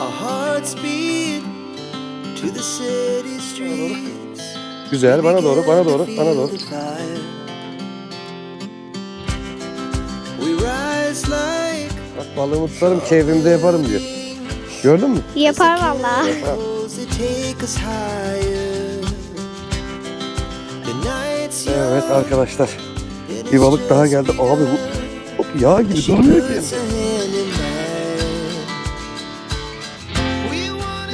Our hearts beat to the city streets. Güzel bana doğru bana doğru bana doğru. We rise like Bak balığımı tutarım keyfimde yaparım diyor. Gördün mü? Yapar valla. Evet arkadaşlar. Bir balık daha geldi. Abi bu bu yağ gibi durmuyor ki.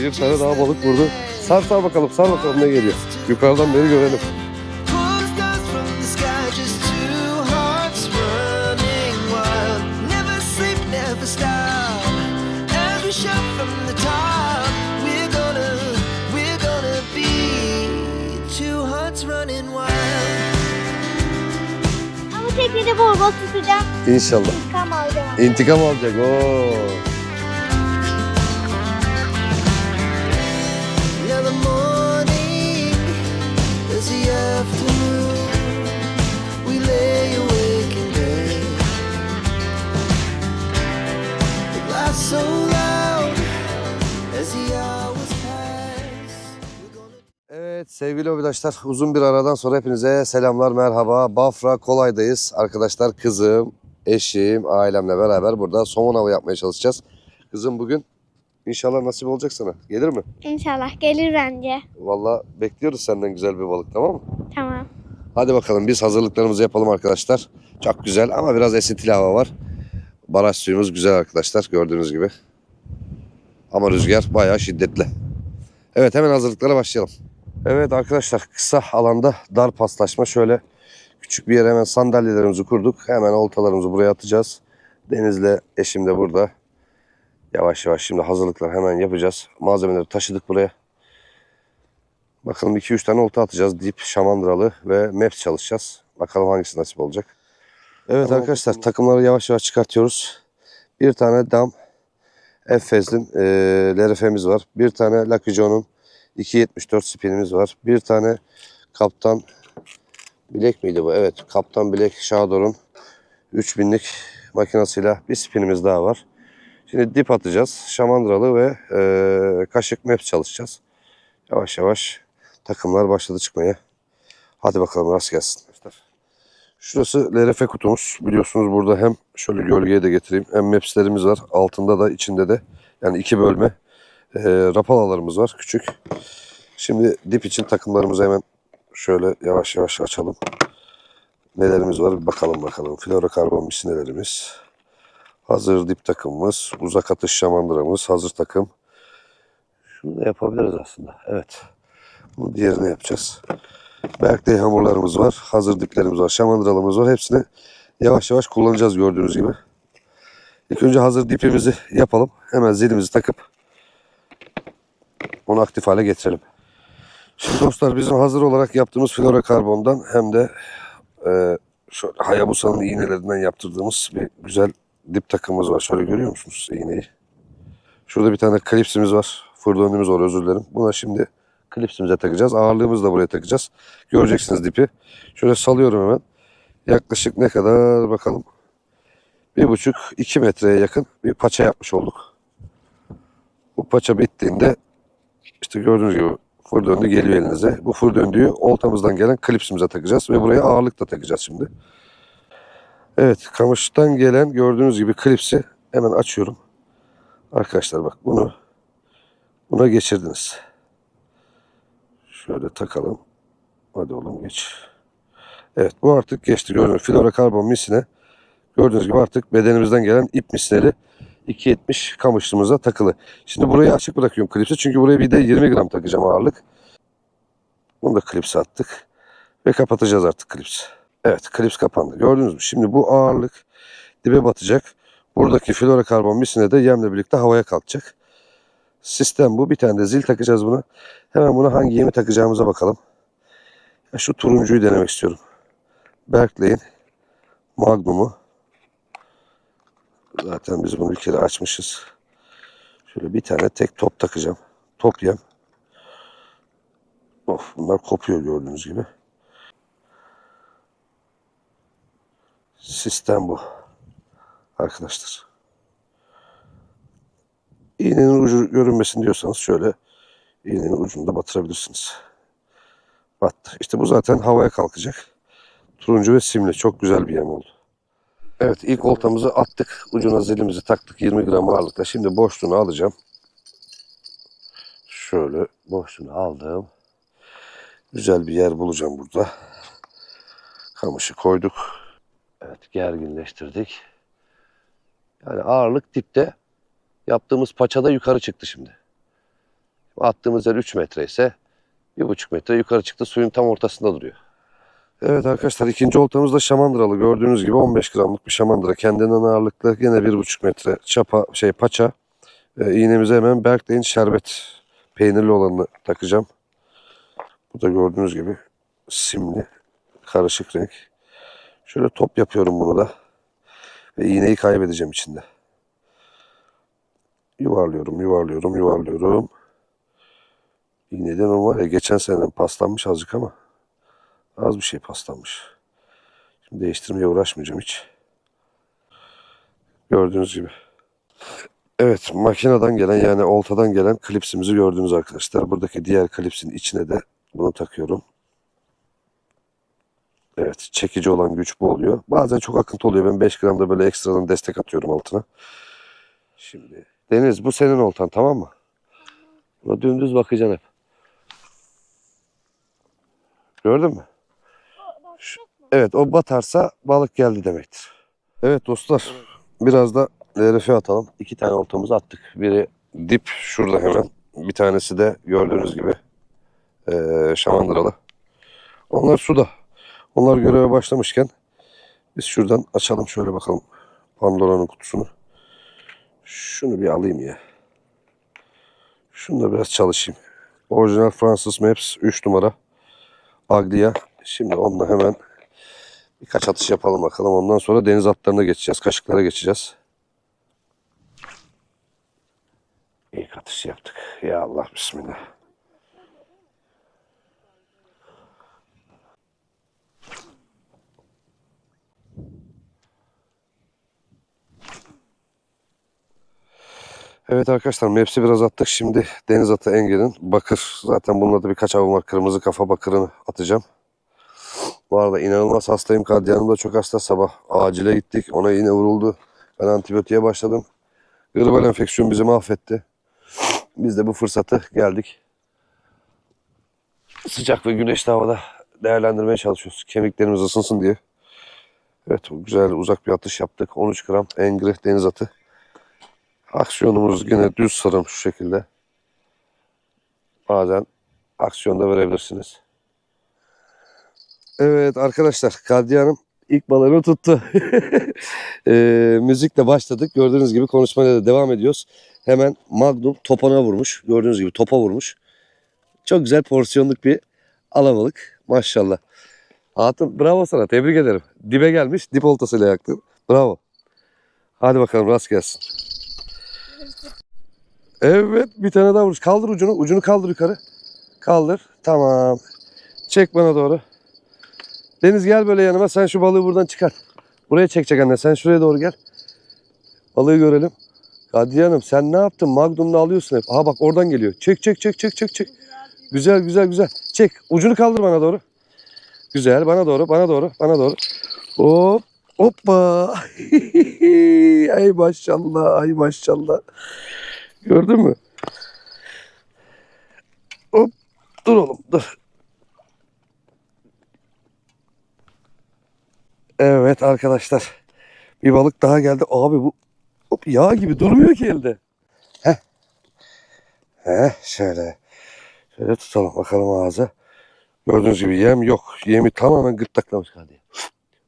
Bir tane daha balık vurdu. Sar sar bakalım sar bakalım ne geliyor. Yukarıdan beri görelim. Ama teknede bol bol tutacağım. İnşallah. İntikam alacağım. İntikam alacak. Oo. Evet sevgili arkadaşlar uzun bir aradan sonra hepinize selamlar merhaba. Bafra Kolay'dayız. Arkadaşlar kızım, eşim, ailemle beraber burada somon avı yapmaya çalışacağız. Kızım bugün inşallah nasip olacak sana. Gelir mi? İnşallah gelir bence. Vallahi bekliyoruz senden güzel bir balık tamam mı? Tamam. Hadi bakalım biz hazırlıklarımızı yapalım arkadaşlar. Çok güzel ama biraz esintili hava var. Baraj suyumuz güzel arkadaşlar gördüğünüz gibi. Ama rüzgar bayağı şiddetli. Evet hemen hazırlıklara başlayalım. Evet arkadaşlar kısa alanda dar paslaşma şöyle küçük bir yere hemen sandalyelerimizi kurduk. Hemen oltalarımızı buraya atacağız. Deniz'le eşim de burada. Yavaş yavaş şimdi hazırlıklar hemen yapacağız. Malzemeleri taşıdık buraya. Bakalım 2-3 tane olta atacağız. Dip, şamandıralı ve maps çalışacağız. Bakalım hangisi nasip olacak. Evet arkadaşlar takımları yavaş yavaş çıkartıyoruz. Bir tane dam Efes'in e, LRF'miz var. Bir tane Lucky John'un 2.74 spinimiz var. Bir tane Kaptan Bilek miydi bu? Evet. Kaptan Bilek Shadow'un 3000'lik makinasıyla bir spinimiz daha var. Şimdi dip atacağız. Şamandıralı ve e, kaşık maps çalışacağız. Yavaş yavaş takımlar başladı çıkmaya. Hadi bakalım rast gelsin. Şurası LRF kutumuz. Biliyorsunuz burada hem şöyle gölgeye de getireyim. Hem mapslerimiz var. Altında da içinde de yani iki bölme e, rapalalarımız var küçük. Şimdi dip için takımlarımızı hemen şöyle yavaş yavaş açalım. Nelerimiz var bir bakalım bakalım. Florokarbon misinelerimiz. Hazır dip takımımız. Uzak atış şamandıramız. Hazır takım. Şunu da yapabiliriz aslında. Evet. Bu diğerini yapacağız. Berkley hamurlarımız var. Hazır diplerimiz var. Şamandıralımız var. Hepsini yavaş yavaş kullanacağız gördüğünüz gibi. İlk önce hazır dipimizi yapalım. Hemen zilimizi takıp onu aktif hale getirelim. Şimdi dostlar bizim hazır olarak yaptığımız florokarbondan hem de e, şöyle Hayabusa'nın iğnelerinden yaptırdığımız bir güzel dip takımımız var. Şöyle görüyor musunuz iğneyi? Şurada bir tane klipsimiz var. Fırdönümüz var özür dilerim. Buna şimdi klipsimize takacağız. Ağırlığımızı da buraya takacağız. Göreceksiniz dipi. Şöyle salıyorum hemen. Yaklaşık ne kadar bakalım. Bir buçuk iki metreye yakın bir paça yapmış olduk. Bu paça bittiğinde işte gördüğünüz gibi fır döndü geliyor elinize. Bu fır döndüğü oltamızdan gelen klipsimize takacağız ve buraya ağırlık da takacağız şimdi. Evet kamıştan gelen gördüğünüz gibi klipsi hemen açıyorum. Arkadaşlar bak bunu buna geçirdiniz. Şöyle takalım. Hadi oğlum geç. Evet bu artık geçti. Gördüğünüz florokarbon misine. Gördüğünüz gibi artık bedenimizden gelen ip misleri 2.70 kamışlığımıza takılı. Şimdi burayı açık bırakıyorum klipsi. Çünkü buraya bir de 20 gram takacağım ağırlık. Bunu da klipse attık. Ve kapatacağız artık klips. Evet klips kapandı. Gördünüz mü? Şimdi bu ağırlık dibe batacak. Buradaki florokarbon misine de yemle birlikte havaya kalkacak. Sistem bu. Bir tane de zil takacağız buna. Hemen buna hangi yemi takacağımıza bakalım. Şu turuncuyu denemek istiyorum. Berkeley'in Magnum'u. Zaten biz bunu bir kere açmışız. Şöyle bir tane tek top takacağım. Top yem. Of bunlar kopuyor gördüğünüz gibi. Sistem bu. Arkadaşlar. İğnenin ucu görünmesin diyorsanız şöyle iğnenin ucunu da batırabilirsiniz. Battı. İşte bu zaten havaya kalkacak. Turuncu ve simli. Çok güzel bir yem oldu. Evet ilk oltamızı attık. Ucuna zilimizi taktık 20 gram ağırlıkta. Şimdi boşluğunu alacağım. Şöyle boşluğunu aldım. Güzel bir yer bulacağım burada. Kamışı koyduk. Evet gerginleştirdik. Yani ağırlık dipte. Yaptığımız paçada yukarı çıktı şimdi. Attığımız yer 3 metre ise 1,5 metre yukarı çıktı. Suyun tam ortasında duruyor. Evet arkadaşlar ikinci oltamız da şamandıralı. Gördüğünüz gibi 15 gramlık bir şamandıra. Kendinden ağırlıklı yine 1,5 metre çapa şey paça. Ee, iğnemize hemen Berkley'in şerbet peynirli olanını takacağım. Bu da gördüğünüz gibi simli karışık renk. Şöyle top yapıyorum bunu da. Ve iğneyi kaybedeceğim içinde. Yuvarlıyorum, yuvarlıyorum, yuvarlıyorum. İğneden o var ya geçen seneden paslanmış azıcık ama az bir şey paslanmış. Şimdi değiştirmeye uğraşmayacağım hiç. Gördüğünüz gibi. Evet makineden gelen yani oltadan gelen klipsimizi gördünüz arkadaşlar. Buradaki diğer klipsin içine de bunu takıyorum. Evet çekici olan güç bu oluyor. Bazen çok akıntı oluyor. Ben 5 gramda böyle ekstradan destek atıyorum altına. Şimdi Deniz bu senin oltan tamam mı? Buna dümdüz bakacaksın hep. Gördün mü? Evet o batarsa balık geldi demektir. Evet dostlar biraz da LRF atalım. İki tane oltamızı attık. Biri dip şurada hemen. Bir tanesi de gördüğünüz gibi eee şamandıralı. Onlar suda. Onlar göreve başlamışken biz şuradan açalım şöyle bakalım Pandora'nın kutusunu. Şunu bir alayım ya. Şunu da biraz çalışayım. Orijinal Fransız Maps 3 numara. Aglia. Şimdi onunla hemen birkaç atış yapalım bakalım. Ondan sonra deniz atlarına geçeceğiz. Kaşıklara geçeceğiz. İlk atış yaptık. Ya Allah bismillah. Evet arkadaşlar Maps'i biraz attık. Şimdi deniz atı engelin bakır. Zaten bununla da birkaç avım var. Kırmızı kafa bakırını atacağım. Bu arada inanılmaz hastayım. Kadyanım da çok hasta. Sabah acile gittik. Ona iğne vuruldu. Ben antibiyotiğe başladım. Gribal enfeksiyon bizi mahvetti. Biz de bu fırsatı geldik. Sıcak ve güneşli havada değerlendirmeye çalışıyoruz. Kemiklerimiz ısınsın diye. Evet güzel uzak bir atış yaptık. 13 gram engri deniz atı. Aksiyonumuz yine düz sarım şu şekilde. Bazen aksiyonda verebilirsiniz. Evet arkadaşlar Kadriye Hanım ilk balığını tuttu. Eee müzikle başladık. Gördüğünüz gibi konuşmaya da devam ediyoruz. Hemen Magnum topana vurmuş. Gördüğünüz gibi topa vurmuş. Çok güzel porsiyonluk bir alabalık. Maşallah. Hatun bravo sana tebrik ederim. Dibe gelmiş dip oltasıyla yaktın. Bravo. Hadi bakalım rast gelsin. Evet bir tane daha vuruş. Kaldır ucunu. Ucunu kaldır yukarı. Kaldır. Tamam. Çek bana doğru. Deniz gel böyle yanıma. Sen şu balığı buradan çıkart. Buraya çekecek anne. Sen şuraya doğru gel. Balığı görelim. Kadriye Hanım sen ne yaptın? Magnum'la alıyorsun hep. Aha bak oradan geliyor. Çek çek çek çek çek çek. Güzel güzel güzel. Çek. Ucunu kaldır bana doğru. Güzel. Bana doğru. Bana doğru. Bana doğru. Hop. Hoppa. ay maşallah. Ay maşallah. Gördün mü? Hop. Dur oğlum dur. Evet arkadaşlar. Bir balık daha geldi. Abi bu hop, yağ gibi durmuyor ki elde. Heh. Heh şöyle. Şöyle tutalım bakalım ağza. Gördüğünüz gibi yem yok. Yemi tamamen gırtlaklamış hadi.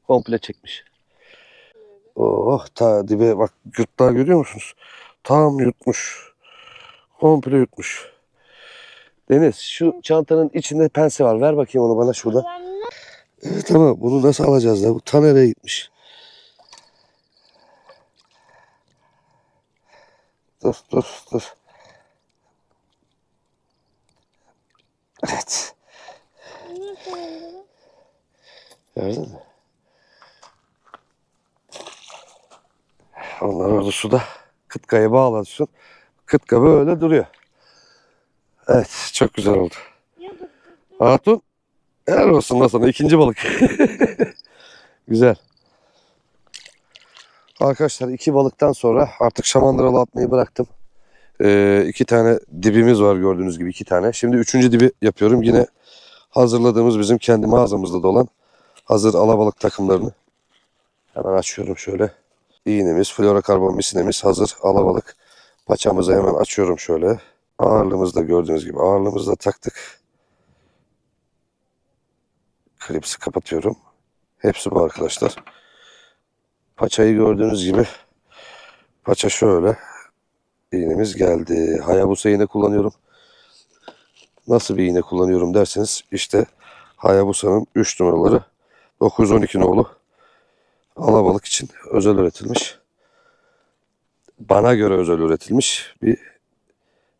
Komple çekmiş. Oh ta dibe bak gırtlağı görüyor musunuz? Tam yutmuş. Komple yutmuş. Deniz şu çantanın içinde pense var. Ver bakayım onu bana şurada. Evet ama bunu nasıl alacağız da? Bu ta nereye gitmiş? Dur dur dur. Evet. Gördün mü? Onlar orada suda. Kıtkaya bağlasın. Kıtka böyle duruyor. Evet çok güzel oldu. Hatun helal olsun lan sana ikinci balık. güzel. Arkadaşlar iki balıktan sonra artık şamandıralı atmayı bıraktım. Ee, iki tane dibimiz var gördüğünüz gibi iki tane. Şimdi üçüncü dibi yapıyorum. Yine hazırladığımız bizim kendi mağazamızda da olan hazır alabalık takımlarını. Hemen açıyorum şöyle. İğnemiz, florokarbon misinemiz hazır alabalık. Paçamızı hemen açıyorum şöyle. Ağırlığımızı da gördüğünüz gibi ağırlığımızı da taktık. Klipsi kapatıyorum. Hepsi bu arkadaşlar. Paçayı gördüğünüz gibi paça şöyle. İğnemiz geldi. Hayabusa iğne kullanıyorum. Nasıl bir iğne kullanıyorum derseniz işte Hayabusa'nın 3 numaraları 912 nolu alabalık için özel üretilmiş. Bana göre özel üretilmiş bir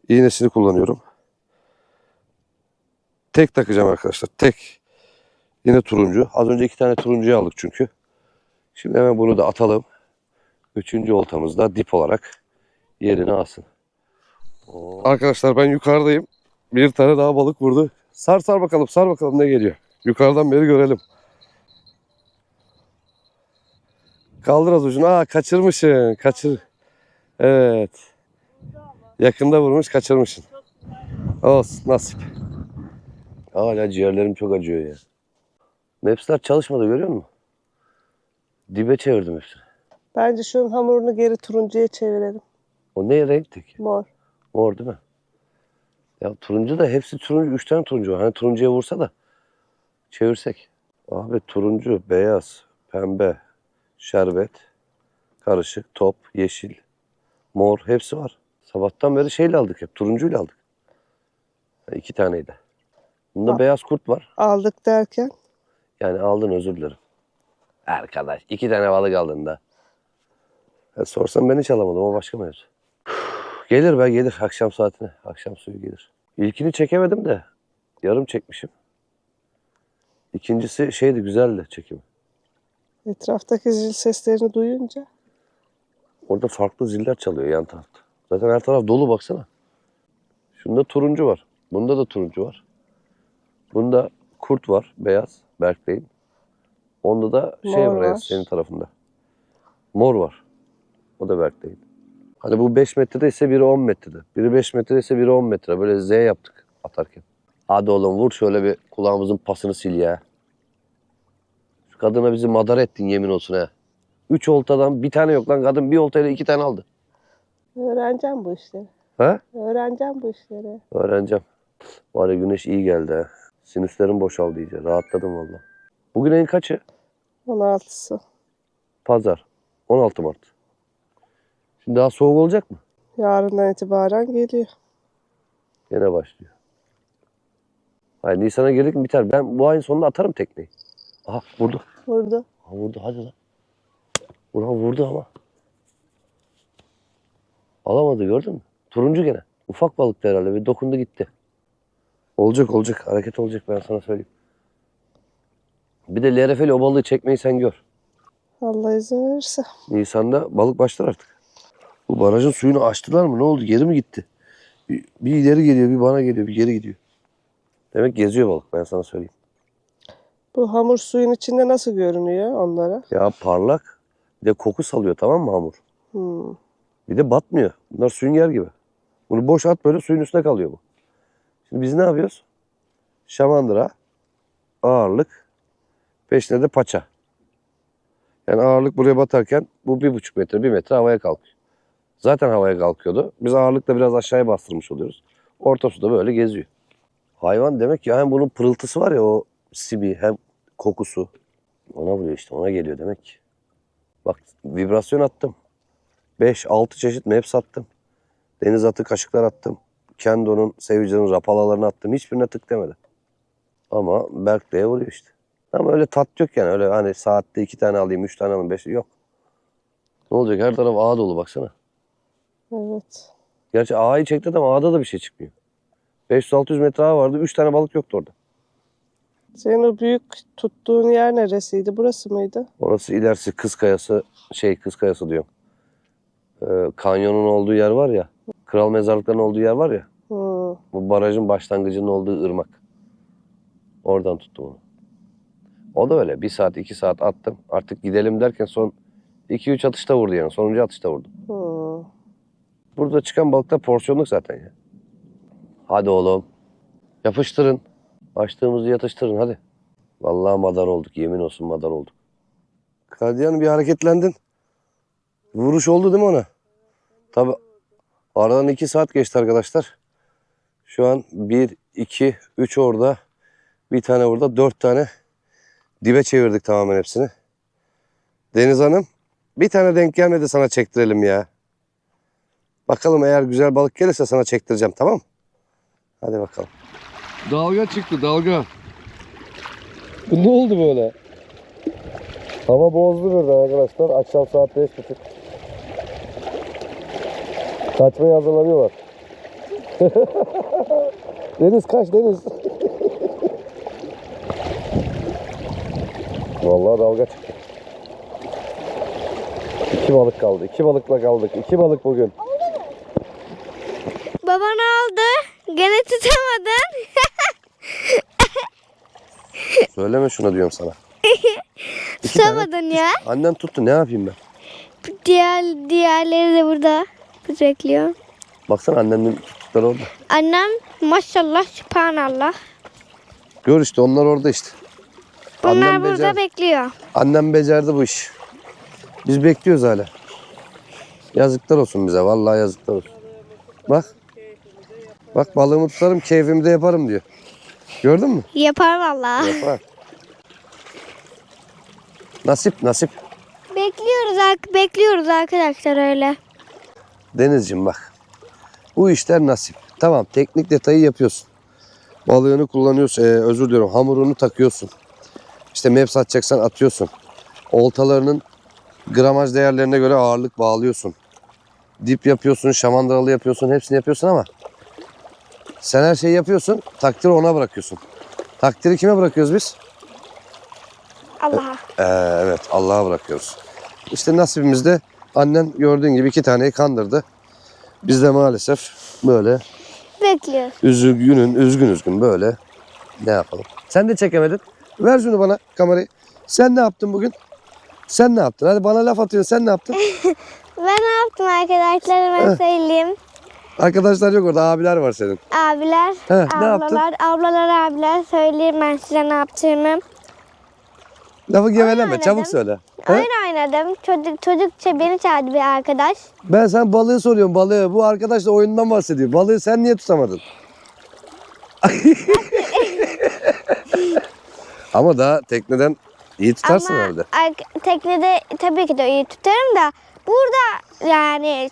iğnesini kullanıyorum. Tek takacağım arkadaşlar. Tek. Yine turuncu. Az önce iki tane turuncuyu aldık çünkü. Şimdi hemen bunu da atalım. Üçüncü oltamız da dip olarak yerini alsın. Arkadaşlar ben yukarıdayım. Bir tane daha balık vurdu. Sar sar bakalım sar bakalım ne geliyor. Yukarıdan beri görelim. Kaldır az ucunu. Aa kaçırmışsın. Kaçır. Evet. Yakında vurmuş kaçırmışsın. Olsun nasip. Hala ciğerlerim çok acıyor ya. Maps'ler çalışmadı görüyor musun? Dibe çevirdim hepsini. Bence şunun hamurunu geri turuncuya çevirelim. O ne renkti ki? Mor. Mor değil mi? Ya turuncu da hepsi turuncu. Üç tane turuncu var. Hani turuncuya vursa da çevirsek. Abi turuncu, beyaz, pembe, şerbet, karışık, top, yeşil, mor hepsi var. Sabahtan beri şeyle aldık hep. Turuncuyla aldık. Ha, İki taneydi. Bunda Ha. beyaz kurt var. Aldık derken Yani aldın özür dilerim. Arkadaş iki tane balık aldın da. Ya sorsam ben hiç alamadım o başka mevzu. Gelir be gelir akşam saatine. Akşam suyu gelir. İlkini çekemedim de yarım çekmişim. İkincisi şeydi güzeldi çekimi. etraftaki zil seslerini duyunca Orada farklı ziller çalıyor yan tarafta. Zaten her taraf dolu baksana. Şunda turuncu var. Bunda da turuncu var. Bunda kurt var beyaz Berk Bey'in. Onda da şey Mor var, en var. senin tarafında. Mor var. O da Berk Bey'in. Hani bu 5 metrede ise biri 10 metrede. Biri 5 metrede ise biri 10 metre. Böyle Z yaptık atarken. Hadi oğlum vur şöyle bir kulağımızın pasını sil ya. Şu kadına bizi madara ettin yemin olsun ha. Üç oltadan bir tane yok lan. Kadın bir oltayla iki tane aldı. öğreneceğim bu işleri. Ha? Öğreneceğim bu işleri. Öğreneceğim. Var ya güneş iyi geldi ha. Sinüslerim boşaldı iyice. Rahatladım valla. Bugün ayın kaçı? 16'sı. Pazar. 16 Mart. Şimdi daha soğuk olacak mı? Yarından itibaren geliyor. Yine başlıyor. Hayır Nisan'a girdik mi biter. Ben bu ayın sonunda atarım tekneyi. Aha vurdu. Burada. Aha, vurdu hadi lan. Ulan vurdu ama. Alamadı gördün mü? Turuncu gene. Ufak balıktı herhalde. Bir dokundu gitti. Olacak olacak. Hareket olacak ben sana söyleyeyim. Bir de LRF'li o balığı çekmeyi sen gör. Allah izin verirse. Nisan'da balık başlar artık. Bu barajın suyunu açtılar mı? Ne oldu? Geri mi gitti? Bir, bir ileri geliyor, bir bana geliyor, bir geri gidiyor. Demek geziyor balık ben sana söyleyeyim. Bu hamur suyun içinde nasıl görünüyor onlara? Ya parlak. Bir de koku salıyor tamam mı hamur? Hmm. Bir de batmıyor. Bunlar sünger gibi. Bunu boş at böyle suyun üstüne kalıyor bu. Şimdi biz ne yapıyoruz? Şamandıra, ağırlık, peşine de paça. Yani ağırlık buraya batarken bu bir buçuk metre, bir metre havaya kalkıyor. Zaten havaya kalkıyordu. Biz ağırlıkla biraz aşağıya bastırmış oluyoruz. Orta suda böyle geziyor. Hayvan demek ki hem bunun pırıltısı var ya o simi hem kokusu. Ona vuruyor işte ona geliyor demek ki. Bak vibrasyon attım. 5-6 çeşit maps attım. Deniz atı kaşıklar attım. Kendo'nun, Sevican'ın rapalalarını attım. Hiçbirine tık demedi. Ama Berkeley'e vuruyor işte. Ama öyle tat yok yani. Öyle hani saatte iki tane alayım, üç tane alayım, beş yok. Ne olacak? Her taraf ağ dolu baksana. Evet. Gerçi ağayı çekti ama ağda da bir şey çıkmıyor. 500-600 metre ağ vardı. Üç tane balık yoktu orada. Senin o büyük tuttuğun yer neresiydi? Burası mıydı? Orası ilerisi Kız Kayası, şey Kız Kayası diyorum. Ee, kanyonun olduğu yer var ya. kral mezarlıklarının olduğu yer var ya. Hı. Bu barajın başlangıcının olduğu ırmak. Oradan tuttum onu. O da öyle. Bir saat, iki saat attım. Artık gidelim derken son 2-3 atışta vurdu yani. Sonuncu atışta vurdu. Hı. Burada çıkan balık da porsiyonluk zaten ya. Hadi oğlum. Yapıştırın. Açtığımızı yatıştırın hadi. Vallahi madar olduk. Yemin olsun madar olduk. Kardiyan bir hareketlendin. Vuruş oldu değil mi ona? Tabi aradan 2 saat geçti arkadaşlar. Şu an 1, 2, 3 orada. Bir tane burada. 4 tane. Dibe çevirdik tamamen hepsini. Deniz Hanım. Bir tane denk gelmedi sana çektirelim ya. Bakalım eğer güzel balık gelirse sana çektireceğim tamam mı? Hadi bakalım. Dalga çıktı dalga. Bu ne oldu böyle? Hava bozdu birden arkadaşlar. Akşam saat 5.30. Kaçmaya hazırlanıyorlar. Deniz kaç Deniz. Vallahi dalga çıktı. İki balık kaldı. İki balıkla kaldık. İki balık bugün. Baba ne oldu? Gene tutamadın. Söyleme şuna diyorum sana. İki tane. Tutamadın ya. Annem tuttu ne yapayım ben? Diğer diğerleri de burada. Bekliyor. Baksana annemin tuttukları orada. Annem maşallah subhanallah. Gör işte onlar orada işte. Bunlar Annem burada becer- bekliyor. Annem becerdi bu iş. Biz bekliyoruz hala. Yazıklar olsun bize. Vallahi yazıklar olsun. Bak. Bak balığımı tutarım keyfimi de yaparım diyor. Gördün mü? Yapar vallahi. Yapar. Nasip nasip. Bekliyoruz bekliyoruz arkadaşlar öyle. Denizciğim bak. Bu işler nasip. Tamam teknik detayı yapıyorsun. Balığını kullanıyorsun. ee, özür diliyorum hamurunu takıyorsun. İşte map satacaksan atıyorsun. Oltalarının gramaj değerlerine göre ağırlık bağlıyorsun. Dip yapıyorsun, şamandıralı yapıyorsun, hepsini yapıyorsun ama sen her şeyi yapıyorsun, takdiri ona bırakıyorsun. Takdiri kime bırakıyoruz biz? Allah'a. Ee, evet Allah'a bırakıyoruz. İşte nasibimizde annen gördüğün gibi iki taneyi kandırdı. Biz de maalesef böyle Bekliyoruz. üzgünün üzgün üzgün böyle ne yapalım. Sen de çekemedin. Ver şunu bana kamerayı. Sen ne yaptın bugün? Sen ne yaptın? Hadi bana laf atıyorsun. Sen ne yaptın? Ben ne yaptım arkadaşlarıma söyleyeyim. Arkadaşlar yok orada. Abiler var senin. Abiler, He, ne yaptın? ablalar, ablalar, abiler söyleyeyim ben size ne yaptığımı. Lafı geveleme. Çabuk söyle. He? Oyun oynadım. Çocuk, çocukça beni çağırdı bir arkadaş. Ben sen balığı soruyorum. Balığı. Bu arkadaş da oyundan bahsediyor. Balığı sen niye tutamadın? Ama daha tekneden iyi tutarsın Ama herhalde. ar- teknede tabii ki de iyi tutarım da burada yani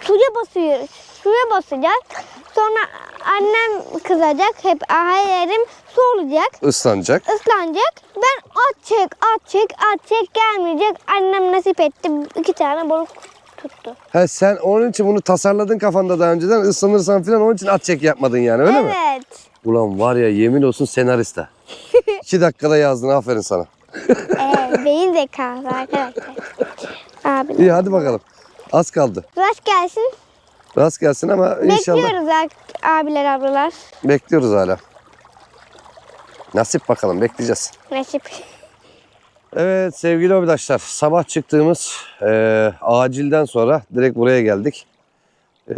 suya basıyor. Suya basacak. Sonra annem kızacak. Hep her yerim su olacak. Islanacak. ıslanacak. Ben at çek, at çek, at çek gelmeyecek. Annem nasip etti. iki tane balık tuttu. Ha, sen onun için bunu tasarladın kafanda daha önceden. Islanırsan falan onun için at çek yapmadın yani öyle mi? evet. Ulan var ya yemin olsun senariste. İki dakikada yazdın aferin sana. ee, beyin zekası arkadaşlar. Abi. İyi hadi bakalım. Az kaldı. Rast gelsin. Rast gelsin ama inşallah Bekliyoruz abiler ablalar. bekliyoruz hala. Nasip bakalım bekleyeceğiz. Nasip. Evet sevgili arkadaşlar sabah çıktığımız e, acilden sonra direkt buraya geldik. E,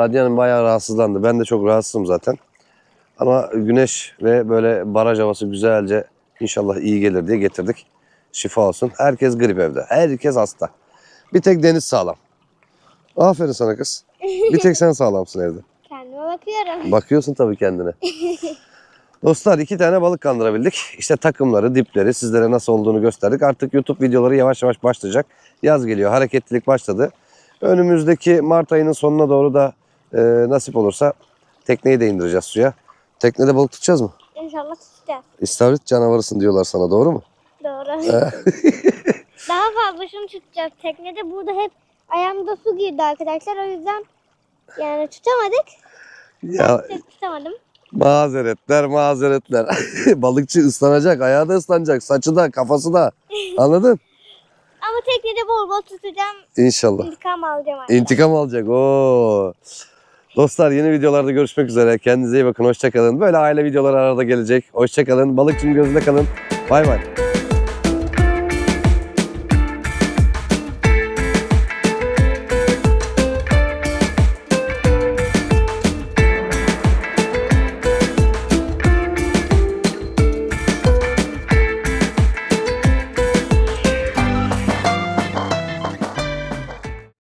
Radyan'ın bayağı rahatsızlandı. Ben de çok rahatsızım zaten. Ama güneş ve böyle baraj havası güzelce inşallah iyi gelir diye getirdik. Şifa olsun. Herkes grip evde. Herkes hasta. Bir tek Deniz sağlam. Aferin sana kız. Bir tek sen sağlamsın evde. Kendime bakıyorum. Bakıyorsun tabii kendine. Dostlar iki tane balık kandırabildik. İşte takımları, dipleri sizlere nasıl olduğunu gösterdik. Artık YouTube videoları yavaş yavaş başlayacak. Yaz geliyor, hareketlilik başladı. Önümüzdeki Mart ayının sonuna doğru da e, nasip olursa tekneyi de indireceğiz suya. Teknede balık tutacağız mı? İnşallah tutacağız. İstavrit canavarısın diyorlar sana doğru mu? Doğru. Daha fazla şunu tutacağız. Teknede burada hep ayağımda su girdi arkadaşlar. O yüzden yani tutamadık. Ya Tek tutamadım. mazeretler mazeretler. Balıkçı ıslanacak, ayağı da ıslanacak, saçı da, kafası da. Anladın? Ama teknede bol bol tutacağım. İnşallah. İntikam alacağım anne. İntikam alacak. Oo. Dostlar yeni videolarda görüşmek üzere. Kendinize iyi bakın. Hoşçakalın. Böyle aile videoları arada gelecek. Hoşçakalın. Balıkçının gözünde kalın. Bay bay.